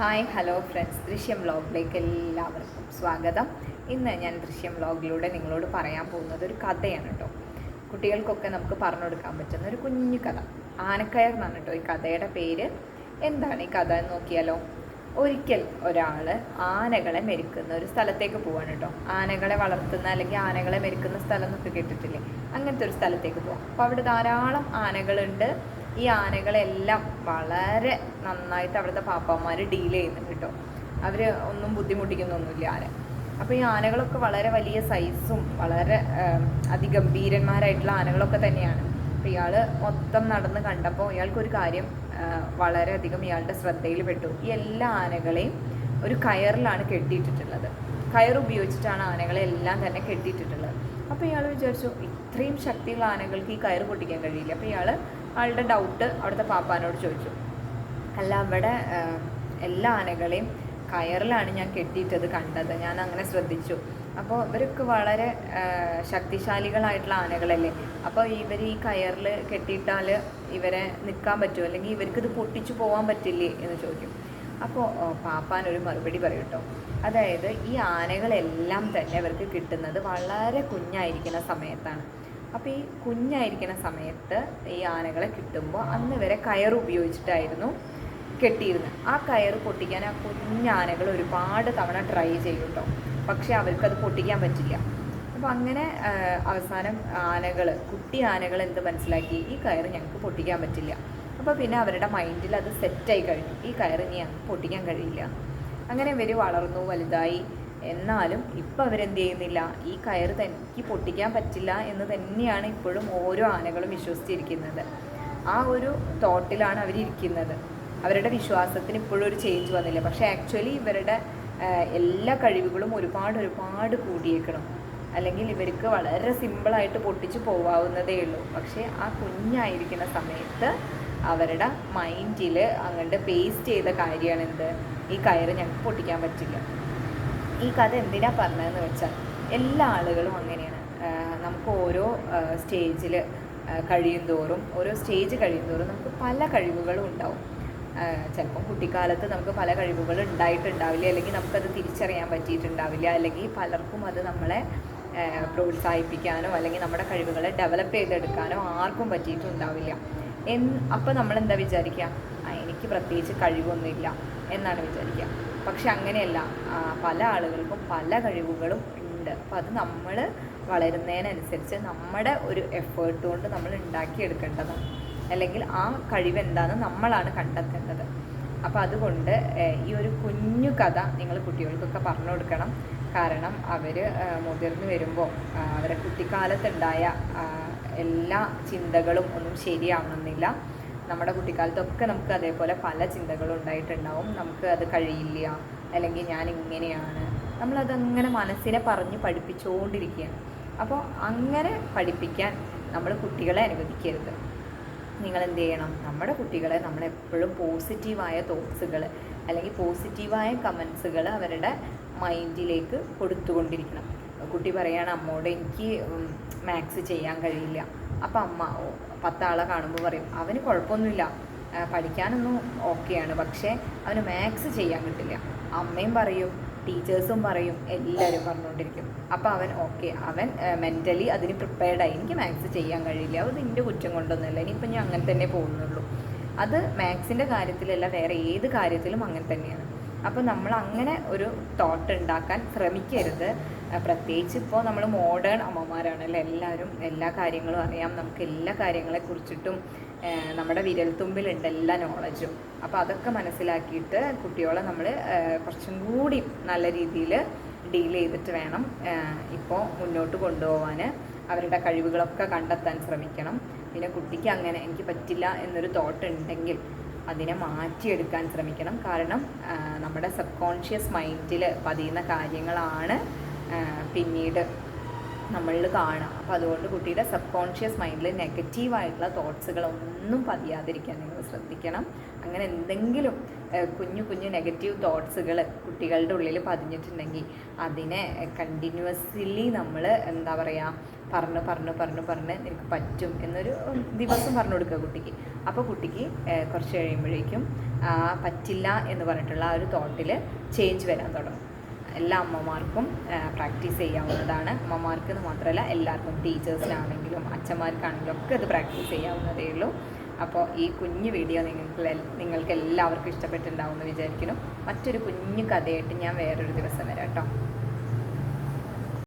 Hi hello friends. ദൃശ്യം വ്ളോഗിലേക്ക് എല്ലാവർക്കും സ്വാഗതം. ഇന്ന് ഞാൻ ദൃശ്യം വ്ളോഗിലൂടെ നിങ്ങളോട് പറയാൻ പോകുന്നത് ഒരു കഥയാണ് കേട്ടോ. കുട്ടികൾക്കൊക്കെ നമുക്ക് പറഞ്ഞു കൊടുക്കാൻ പറ്റുന്ന ഒരു കുഞ്ഞു കഥ. ആനക്കയർ എന്നാണ് കേട്ടോ ഈ കഥയുടെ പേര്? എന്താണ് ഈ കഥ എന്ന് നോക്കിയാലോ? ഒരിക്കൽ ഒരാൾ ആനകളെ മെരുക്കുന്ന ഒരു സ്ഥലത്തേക്ക് പോവാണ് കേട്ടോ. ആനകളെ വളർത്തുന്ന അല്ലെങ്കിൽ ആനകളെ മെരുക്കുന്ന സ്ഥലം എന്നൊക്കെ കേട്ടിട്ടില്ലേ? അങ്ങനത്തെ ഒരു സ്ഥലത്തേക്ക് പോവാം. അപ്പോൾ അവിടെ ധാരാളം ആനകളുണ്ട്. ഈ ആനകളെല്ലാം വളരെ നന്നായിട്ട് അവിടുത്തെ പാപ്പാന്മാർ ഡീൽ ചെയ്യുന്നുണ്ട് കേട്ടോ അവർ ഒന്നും ബുദ്ധിമുട്ടിക്കുന്നൊന്നുമില്ല ആന. അപ്പോൾ ഈ ആനകളൊക്കെ വളരെ വലിയ സൈസും വളരെ അതിഗംഭീരന്മാരായിട്ടുള്ള ആനകളൊക്കെ തന്നെയാണ്. അപ്പോൾ ഇയാൾ മൊത്തം നടന്ന് കണ്ടപ്പോൾ ഇയാൾക്കൊരു കാര്യം വളരെയധികം ഇയാളുടെ ശ്രദ്ധയിൽ പെട്ടു ഈ എല്ലാ ആനകളെയും ഒരു കയറിലാണ് കെട്ടിയിട്ടിട്ടുള്ളത്. കയർ ഉപയോഗിച്ചിട്ടാണ് ആനകളെ എല്ലാം തന്നെ കെട്ടിയിട്ടിട്ടുള്ളത്. അപ്പോൾ ഇയാൾ വിചാരിച്ചു ഇത്രയും ശക്തിയുള്ള ആനകൾക്ക് ഈ കയറ് പൊട്ടിക്കാൻ കഴിയില്ല. അപ്പോൾ ഇയാൾ ആളുടെ ഡൗട്ട് അവിടുത്തെ പാപ്പാനോട് ചോദിച്ചു. അല്ല അവിടെ എല്ലാ ആനകളെയും കയറിലാണ് ഞാൻ കെട്ടിയിട്ടത് കണ്ടത്. ഞാൻ അങ്ങനെ ശ്രദ്ധിച്ചു. അപ്പോൾ ഇവരൊക്കെ വളരെ ശക്തിശാലികളായിട്ടുള്ള ആനകളല്ലേ? അപ്പോൾ ഇവർ ഈ കയറിൽ കെട്ടിയിട്ടാൽ ഇവരെ നിൽക്കാൻ പറ്റുമോ? അല്ലെങ്കിൽ ഇവർക്കിത് പൊട്ടിച്ചു പോകാൻ പറ്റില്ലേ എന്ന് ചോദിക്കും. അപ്പോൾ പാപ്പാൻ ഒരു മറുപടി പറയും കേട്ടോ. അതായത് ഈ ആനകളെല്ലാം തന്നെ ഇവർക്ക് കിട്ടുന്നത് വളരെ കുഞ്ഞായിരിക്കുന്ന സമയത്താണ്. അപ്പോൾ ഈ കുഞ്ഞായിരിക്കുന്ന സമയത്ത് ഈ ആനകളെ കിട്ടുമ്പോൾ അന്ന് വരെ കയർ ഉപയോഗിച്ചിട്ടായിരുന്നു കെട്ടിയിരുന്നത് ആ കയർ പൊട്ടിക്കാൻ ആ കുഞ്ഞാനകൾ ഒരുപാട് തവണ ട്രൈ ചെയ്യും കേട്ടോ പക്ഷേ അവർക്കത് പൊട്ടിക്കാൻ പറ്റില്ല. അപ്പോൾ അങ്ങനെ അവസാനം ആനകൾ കുട്ടി ആനകൾ എന്ത് മനസ്സിലാക്കി? ഈ കയർ ഞങ്ങൾക്ക് പൊട്ടിക്കാൻ പറ്റില്ല. അപ്പോൾ പിന്നെ അവരുടെ മൈൻഡിൽ അത് സെറ്റായി കഴിഞ്ഞു. ഈ കയർ ഇനി ഞങ്ങൾക്ക് പൊട്ടിക്കാൻ കഴിയില്ല. അങ്ങനെ ഇവർ വളർന്നു വലുതായി. എന്നാലും ഇപ്പം അവരെന്ത് ചെയ്യുന്നില്ല? ഈ കയറ് തനിക്ക് പൊട്ടിക്കാൻ പറ്റില്ല എന്ന് തന്നെയാണ് ഇപ്പോഴും ഓരോ ആനകളും വിശ്വസിച്ചിരിക്കുന്നത്. ആ ഒരു തോട്ടിലാണ് അവരിയ്ക്കുന്നത് അവരുടെ വിശ്വാസത്തിന് ഇപ്പോഴും ഒരു ചേഞ്ച് വന്നില്ല. പക്ഷേ ആക്ച്വലി ഇവരുടെ എല്ലാ കഴിവുകളും ഒരുപാട് ഒരുപാട് കൂടിയേക്കണം. അല്ലെങ്കിൽ ഇവർക്ക് വളരെ സിമ്പിളായിട്ട് പൊട്ടിച്ച് പോവാവുന്നതേ ഉള്ളൂ. പക്ഷേ ആ കുഞ്ഞായിരിക്കുന്ന സമയത്ത് അവരുടെ മൈൻഡിൽ അങ്ങോട്ട് പേസ്റ്റ് ചെയ്ത കാര്യമാണ് എന്ത് ഈ കയറ് ഞങ്ങൾക്ക് പൊട്ടിക്കാൻ പറ്റില്ല. ഈ കഥ എന്തിനാ പറഞ്ഞതെന്ന് വെച്ചാൽ എല്ലാ ആളുകളും അങ്ങനെയാണ്. നമുക്ക് ഓരോ സ്റ്റേജിൽ കഴിയും തോറും ഓരോ സ്റ്റേജ് കഴിയും തോറും നമുക്ക് പല കഴിവുകളും ഉണ്ടാവും. ചിലപ്പം കുട്ടിക്കാലത്ത് നമുക്ക് പല കഴിവുകൾ ഉണ്ടായിട്ടുണ്ടാവില്ല അല്ലെങ്കിൽ നമുക്കത് തിരിച്ചറിയാൻ പറ്റിയിട്ടുണ്ടാവില്ല അല്ലെങ്കിൽ പലർക്കും അത് നമ്മളെ പ്രോത്സാഹിപ്പിക്കാനോ അല്ലെങ്കിൽ നമ്മുടെ കഴിവുകളെ ഡെവലപ്പ് ചെയ്തെടുക്കാനോ ആർക്കും പറ്റിയിട്ടുണ്ടാവില്ല. എൻ അപ്പോൾ നമ്മൾ എന്താ വിചാരിക്കുക എനിക്ക് പ്രത്യേകിച്ച് കഴിവൊന്നുമില്ല എന്നാണ് വിചാരിക്കുക പക്ഷെ അങ്ങനെയല്ല. പല ആളുകൾക്കും പല കഴിവുകളും ഉണ്ട്. അപ്പം അത് നമ്മൾ വളരുന്നതിനനുസരിച്ച് നമ്മുടെ ഒരു എഫേർട്ട് കൊണ്ട് നമ്മൾ ഉണ്ടാക്കിയെടുക്കേണ്ടതാണ് അല്ലെങ്കിൽ ആ കഴിവ് എന്താണെന്ന് നമ്മളാണ് കണ്ടെത്തേണ്ടത്. അപ്പോൾ അതുകൊണ്ട് ഈ ഒരു കുഞ്ഞു കഥ നിങ്ങൾ കുട്ടികൾക്കൊക്കെ പറഞ്ഞു കൊടുക്കണം. കാരണം അവർ മുതിർന്നു വരുമ്പോൾ അവരെ കുട്ടിക്കാലത്തുണ്ടായ എല്ലാ ചിന്തകളും ഒന്നും ശരിയാവണമെന്നില്ല നമ്മുടെ കുട്ടിക്കാലത്തൊക്കെ നമുക്ക് അതേപോലെ പല ചിന്തകളും ഉണ്ടായിട്ടുണ്ടാവും. നമുക്ക് അത് കഴിയില്ല അല്ലെങ്കിൽ ഞാൻ ഇങ്ങനെയാണ്. നമ്മളതങ്ങനെ മനസ്സിനെ പറഞ്ഞ് പഠിപ്പിച്ചുകൊണ്ടിരിക്കുകയാണ്. അപ്പോൾ അങ്ങനെ പഠിപ്പിക്കാൻ നമ്മൾ കുട്ടികളെ അനുവദിക്കരുത്. നിങ്ങൾ എന്ത് ചെയ്യണം? നമ്മുടെ കുട്ടികളെ നമ്മൾ എപ്പോഴും പോസിറ്റീവായ തോട്ട്സുകൾ അല്ലെങ്കിൽ പോസിറ്റീവായ കമൻസുകൾ അവരുടെ മൈൻഡിലേക്ക് കൊടുത്തുകൊണ്ടിരിക്കണം. കുട്ടി പറയുകയാണ് അമ്മോട് എനിക്ക് മാത്സ് ചെയ്യാൻ കഴിയില്ല. അപ്പം അമ്മ പത്താളെ കാണുമ്പോൾ പറയും അവന് കുഴപ്പമൊന്നുമില്ല പഠിക്കാനൊന്നും ഓക്കെയാണ്. പക്ഷേ അവന് മാത്സ് ചെയ്യാൻ കിട്ടില്ല. അമ്മയും പറയും ടീച്ചേഴ്സും പറയും എല്ലാവരും പറഞ്ഞുകൊണ്ടിരിക്കും അപ്പോൾ അവൻ ഓക്കെ അവൻ മെന്റലി അതിന് പ്രിപ്പയർഡായി എനിക്ക് മാത്സ് ചെയ്യാൻ കഴിയില്ല. അത് എന്റെ കുറ്റം കൊണ്ടൊന്നുമില്ല. ഇനിയിപ്പം ഞാൻ അങ്ങനെ തന്നെ പോകുന്നുള്ളൂ. അത് മാത്സിന്റെ കാര്യത്തിലല്ല വേറെ ഏത് കാര്യത്തിലും അങ്ങനെ തന്നെയാണ്. അപ്പോൾ നമ്മൾ അങ്ങനെ ഒരു തോട്ട് ഉണ്ടാക്കാൻ ശ്രമിക്കരുത്. പ്രത്യേകിച്ച് ഇപ്പോൾ നമ്മൾ മോഡേൺ അമ്മമാരാണ് അല്ലേ? എല്ലാവരും എല്ലാ കാര്യങ്ങളും അറിയാം. നമുക്ക് എല്ലാ കാര്യങ്ങളെ കുറിച്ചിട്ടും നമ്മുടെ വിരൽത്തുമ്പിലുണ്ട് എല്ലാ നോളജും അപ്പോൾ അതൊക്കെ മനസ്സിലാക്കിയിട്ട് കുട്ടികളെ നമ്മൾ കുറച്ചും കൂടി നല്ല രീതിയിൽ ഡീൽ ചെയ്തിട്ട് വേണം ഇപ്പോൾ മുന്നോട്ട് കൊണ്ടുപോകാൻ അവരുടെ കഴിവുകളൊക്കെ കണ്ടെത്താൻ ശ്രമിക്കണം. പിന്നെ കുട്ടിക്ക് അങ്ങനെ എനിക്ക് പറ്റില്ല എന്നൊരു തോട്ട് ഉണ്ടെങ്കിൽ അതിനെ മാറ്റിയെടുക്കാൻ ശ്രമിക്കണം. കാരണം നമ്മുടെ സബ് കോൺഷ്യസ് മൈൻഡിൽ പതിയുന്ന കാര്യങ്ങളാണ് പിന്നീട് നമ്മളിൽ കാണാം അപ്പോൾ അതുകൊണ്ട് കുട്ടിയുടെ സബ് കോൺഷ്യസ് മൈൻഡിൽ നെഗറ്റീവായിട്ടുള്ള തോട്ട്സുകളൊന്നും പതിയാതിരിക്കാൻ നിങ്ങൾ ശ്രദ്ധിക്കണം. അങ്ങനെ എന്തെങ്കിലും കുഞ്ഞു കുഞ്ഞു നെഗറ്റീവ് തോട്ട്സുകൾ കുട്ടികളുടെ ഉള്ളിൽ പതിഞ്ഞിട്ടുണ്ടെങ്കിൽ അതിനെ കണ്ടിന്യൂസ്ലി നമ്മൾ എന്താ പറയുക പറഞ്ഞു പറഞ്ഞു പറഞ്ഞു പറഞ്ഞ് നിനക്ക് പറ്റും എന്നൊരു ദിവസം പറഞ്ഞു കൊടുക്കുക കുട്ടിക്ക്. അപ്പോൾ കുട്ടിക്ക് കുറച്ച് കഴിയുമ്പോഴേക്കും പറ്റില്ല എന്ന് പറഞ്ഞിട്ടുള്ള ആ ഒരു തോട്ടിൽ ചേഞ്ച് വരാൻ തുടങ്ങും. എല്ലാ അമ്മമാർക്കും പ്രാക്ടീസ് ചെയ്യാവുന്നതാണ്. അമ്മമാർക്ക് എന്ന് മാത്രമല്ല എല്ലാവർക്കും ടീച്ചേഴ്സിനാണെങ്കിലും അച്ഛന്മാർക്കാണെങ്കിലും ഒക്കെ ഇത് പ്രാക്ടീസ് ചെയ്യാവുന്നതേ ഉള്ളൂ. അപ്പോൾ ഈ കുഞ്ഞു വീഡിയോ നിങ്ങൾക്ക് നിങ്ങൾക്ക് എല്ലാവർക്കും ഇഷ്ടപ്പെട്ടിട്ടുണ്ടാവും എന്ന് വിചാരിക്കുന്നു. മറ്റൊരു കുഞ്ഞു കഥയായിട്ട് ഞാൻ വേറൊരു ദിവസം വരാം കേട്ടോ.